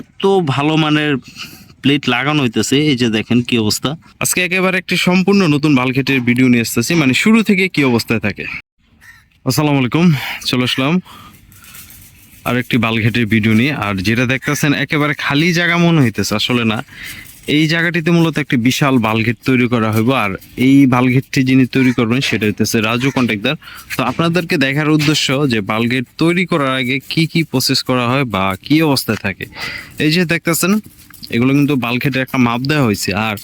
এত ভালো মানের প্লেট লাগানো হইতেছে, এই যে দেখেন কি অবস্থা। আজকে একেবারে একটি সম্পূর্ণ নতুন বালঘেটের ভিডিও নিয়ে আসতেছি মানে শুরু থেকে কি অবস্থায় থাকে। আসসালামু আলাইকুম, চলে আসলাম আর একটি বালঘেটের ভিডিও নিয়ে। আর যেটা দেখতেছেন, একেবারে খালি জায়গা মনে হইতেছে, আসলে না। এই জায়গাটিতে মূলত একটি বিশাল বালঘেট তৈরি করা হইব, আর এই বালঘেটটি যিনি তৈরি করবেন সেটা হইতেছে রাজু কন্ট্রাক্টর তো আপনাদেরকে দেখার উদ্দেশ্য যে বালঘেট তৈরি করার আগে কি কি প্রসেস করা হয় বা কি অবস্থায় থাকে। এই যে দেখতেছেন, এগুলো কিন্তু বালঘেটের একটা মাপ দেওয়া হয়েছে আর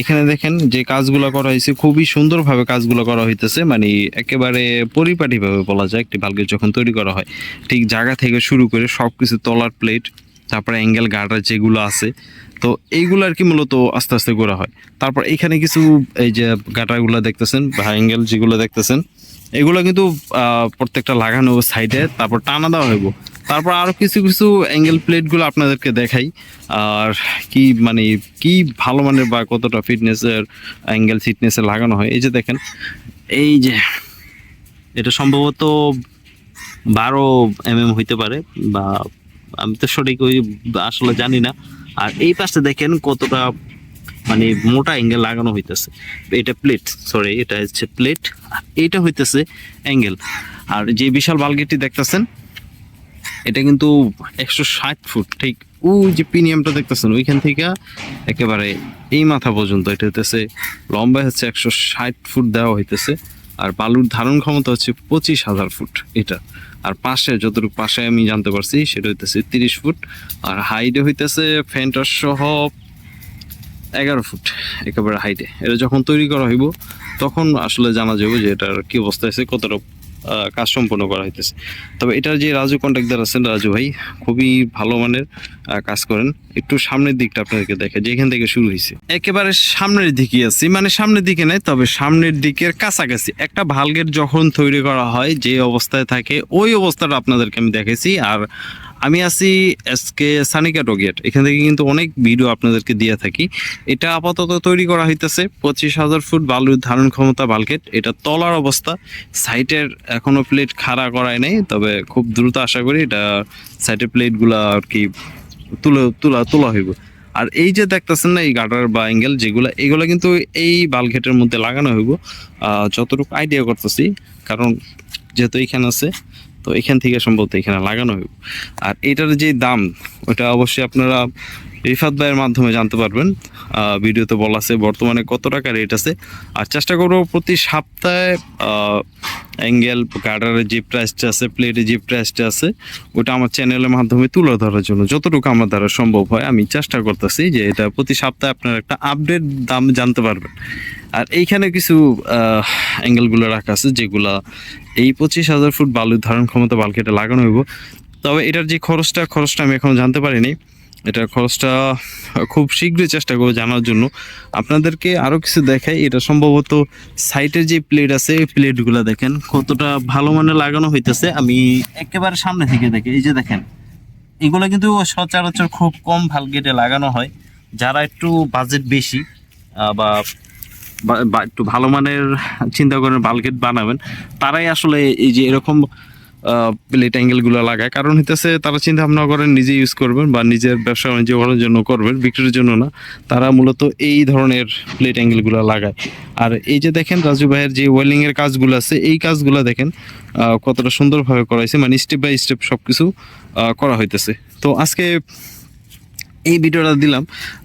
এখানে দেখেন যে কাজগুলো করা হয়েছে খুবই সুন্দরভাবে কাজগুলো করা হইতেছে মানে একেবারে পরিপাটিভাবে বলা যায়, একটি বালগেট যখন তৈরি করা হয়, ঠিক জায়গা থেকে শুরু করে সব কিছু তলার প্লেট তারপরে অ্যাঙ্গেল গার্ডার যেগুলো আছে, তো এইগুলো আর কি মূলত আস্তে আস্তে করা হয়। তারপর এখানে কিছু এই যে গাটারগুলো দেখতেছেন, বা অ্যাঙ্গেল যেগুলো দেখতেছেন, এগুলো কিন্তু প্রত্যেকটা লাগানো সাইডে তারপর টানা দেওয়া হইব। তারপর আরও কিছু কিছু অ্যাঙ্গেল প্লেটগুলো আপনাদেরকে দেখাই, আর কি মানে কি ভালো মানের বা কতটা ফিটনেসের অ্যাঙ্গেল ফিটনেসে লাগানো হয়, এই যে দেখেন, এই যে এটা সম্ভবত বারো এম এম হইতে পারে, বা আমি তো সঠিক ওই আসলে জানি না। আর এই পাশে দেখেন কতটা মানে মোটা অ্যাঙ্গেল লাগানো হইতেছে। এটা প্লেট সরি এটা হচ্ছে প্লেট এটা হইতেছে অ্যাঙ্গেল আর যে বিশাল বালগেটটি দেখতেছেন, এটা কিন্তু একশো ষাট ফুট, ঠিক ওই যে প্রিমিয়ামটা দেখতেছেন, ওইখান থেকে একেবারে এই মাথা পর্যন্ত। এটা হইতেছে লম্বা হচ্ছে একশো ষাট ফুট দেওয়া হইতেছে। আর বালুর ধারণ ক্ষমতা হচ্ছে পঁচিশ হাজার ফুট এটা। আর পাশে, যতটুকু পাশে আমি জানতে পারছি, সেটা হইতেছে তিরিশ ফুট। আর হাইটে হইতেছে ফ্যান্টার সহ এগারো ফুট একেবারে হাইটে এটা যখন তৈরি করা হইব, তখন আসলে জানা যাবে যে এটার কি অবস্থা আছে কতটা কাজ সম্পন্ন করা হইতেছে। তবে এটার যে রাজু কন্ট্রাক্টর আছেন, রাজু ভাই, খুবই ভালো মানের কাজ করেন। একটু সামনের দিকটা আপনাদেরকে দেখে যেখান থেকে শুরু হয়েছে একেবারে সামনের দিকে আছি মানে সামনের দিকে নাই, তবে সামনের দিকের কাছাকাছি। একটা ভালগেট যখন তৈরি করা হয়, যে অবস্থায় থাকে, ওই অবস্থাটা আপনাদেরকে আমি দেখেছি আর আমি আছি এসকে সানিকা টগেট এখান থেকে কিন্তু অনেক ভিডিও আপনাদেরকে দিয়ে থাকি। এটা আপাতত তৈরি করা হইতেছে পঁচিশ হাজার ফুট বালুর ধারণ ক্ষমতা বালকেট। এটা তলার অবস্থা। সাইটের এখনও প্লেট খাড়া করায় নেই, তবে খুব দ্রুত আশা করি এটা সাইটের প্লেটগুলো আর কি তুলে, তোলা তোলা হইব। আর এই যে দেখতেছেন না, এই গাটার বা অ্যাঙ্গেল যেগুলো, এগুলো কিন্তু এই বালঘেটের মধ্যে লাগানো হইব। যতটুকু আইডিয়া করতেছি, কারণ যেহেতু এখানে আছে তো এখান থেকে সম্ভবত এখানে লাগানো হইব। আর এটার যে দাম, ওটা অবশ্যই আপনারা রিফাত ভাইয়ের মাধ্যমে জানতে পারবেন। ভিডিওতে বলা আছে বর্তমানে কত টাকা রেট আছে। আর চেষ্টা করব প্রতি সপ্তাহে অ্যাঙ্গেল, গার্ডারের যে প্রাইসটা আছে প্লেটের যে প্রাইসটা আছে, ওটা আমার চ্যানেলের মাধ্যমে তুলে ধরার জন্য যতটুকু আমার দ্বারা সম্ভব হয়, আমি চেষ্টা করতেছি যে এটা প্রতি সপ্তাহে আপনারা একটা আপডেট দাম জানতে পারবেন। আর এইখানে কিছু অ্যাঙ্গেলগুলো রাখা আছে, যেগুলা এই পঁচিশ হাজার ফুট বালুর ধারণ ক্ষমতা বালকেটা লাগানো হইব। তবে এটার যে খরচটা খরচটা আমি এখনও জানতে পারিনি। এটার খরচটা খুব শীঘ্রই চেষ্টা করব জানার জন্য। আপনাদেরকে আরও কিছু দেখাই, এটা সম্ভবত সাইটের যে প্লেট আছে, এই প্লেটগুলো দেখেন, কতটা ভালো মানে লাগানো হইতেছে। আমি একেবারে সামনে থেকে দেখি, এই যে দেখেন, এগুলো কিন্তু সচরাচর খুব কম ভালগেটে লাগানো হয়। যারা একটু বাজেট বেশি বা একটু ভালো মানের চিন্তা করেন বালগেট বানাবেন, তারাই আসলে এই যে এরকম প্লেট অ্যাঙ্গেলগুলো লাগায়। কারণ হইতেছে তারা চিন্তা ভাবনা করেন নিজে ইউজ করবেন বা নিজের ব্যবসা বাণিজ্য করার জন্য করবেন বিক্রির জন্য না। তারা মূলত এই ধরনের প্লেট অ্যাঙ্গেলগুলো লাগায়। আর এই যে দেখেন রাজু ভাইয়ের যে ওয়েল্ডিং এর কাজগুলো আছে এই কাজগুলো দেখেন কতটা সুন্দরভাবে করা হয়েছে মানে স্টেপ বাই স্টেপ সবকিছু আহ, করা হইতেছে। তো আজকে এই ভিডিওটা দিলাম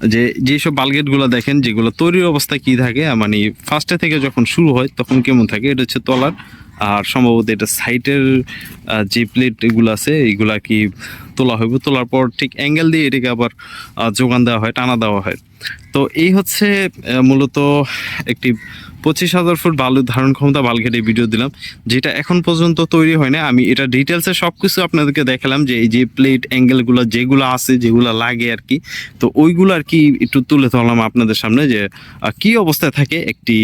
যে যেসব বালগেটগুলো দেখেন যেগুলো তৈরির অবস্থায় কি থাকে মানে ফার্স্টে থেকে যখন শুরু হয় তখন কেমন থাকে এটা হচ্ছে তলার আর সম্ভবত এটা সাইটের যে প্লেট এগুলো আছে এইগুলো কি তোলা হইব? তোলার পর ঠিক অ্যাঙ্গেল দিয়ে এটাকে আবার যোগান দেওয়া হয়, টানা দেওয়া হয়। তো এই হচ্ছে মূলত একটি পঁচিশ হাজার ফুট বালু ধারণ ক্ষমতা বালঘেটে ভিডিও দিলাম, যেটা এখন পর্যন্ত তৈরি হয় না আমি এটা ডিটেলসে সব কিছু আপনাদেরকে দেখালাম যে এই যে প্লেট অ্যাঙ্গেলগুলো যেগুলো আছে, যেগুলো লাগে আর কি। তো ওইগুলো আর কি একটু তুলে ধরলাম আপনাদের সামনে যে কি অবস্থায় থাকে একটি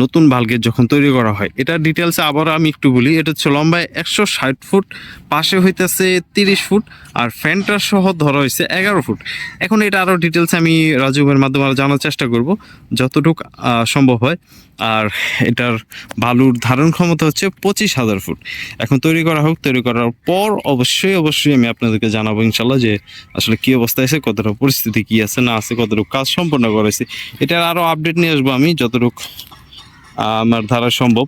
নতুন বালগেট যখন তৈরি করা হয় এটা ডিটেলসে আবার আমি একটু বলি, এটা হচ্ছে লম্বায় একশো ষাট ফুট, পাশে হইতেছে তিরিশ ফুট, আর ফ্যানটার সহ ধরা হয়েছে এগারো ফুট। এখন এটা আরও ডিটেলসে আমি রাজুবের মাধ্যমে আরও জানার চেষ্টা করব, যতটুকু সম্ভব হয়। আর এটার বালুর ধারণ ক্ষমতা হচ্ছে পঁচিশ হাজার ফুট। এখন তৈরি করা হোক, তৈরি করার পর অবশ্যই অবশ্যই আমি আপনাদেরকে জানাব ইনশাল্লাহ যে আসলে কি অবস্থা আছে কতটা পরিস্থিতি কি আছে, না আছে, কতটুকু কাজ সম্পন্ন করেছে। এটার আরও আপডেট নিয়ে আসব আমি, যতটুকু আমার দ্বারা সম্ভব।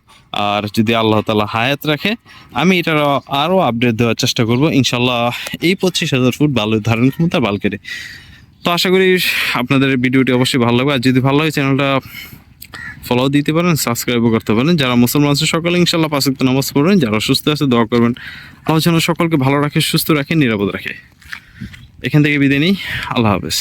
আর যদি আল্লাহ তালা হায়াত রাখে, আমি এটার আরও আপডেট দেওয়ার চেষ্টা করব। ইনশাল্লাহ এই পঁচিশ হাজার ফুট বালুর ধারণ ক্ষমতা বালকেটে তো আশা করি আপনাদের ভিডিওটি অবশ্যই ভালো লাগবে। আর যদি ভালো লাগে চ্যানেলটা ফলো দিতে পারেন সাবস্ক্রাইবও করতে পারেন। যারা মুসলমান আছে, সকালে ইনশাল্লাহ পাঁচ ওয়াক্ত নামাজ পড়বেন। যারা সুস্থ আছে, দোয়া করবেন। আল্লাহ যেন সকলকে ভালো রাখে, সুস্থ রাখে, নিরাপদ রাখে। এখান থেকে বিদায় নিই। আল্লাহ হাফেজ।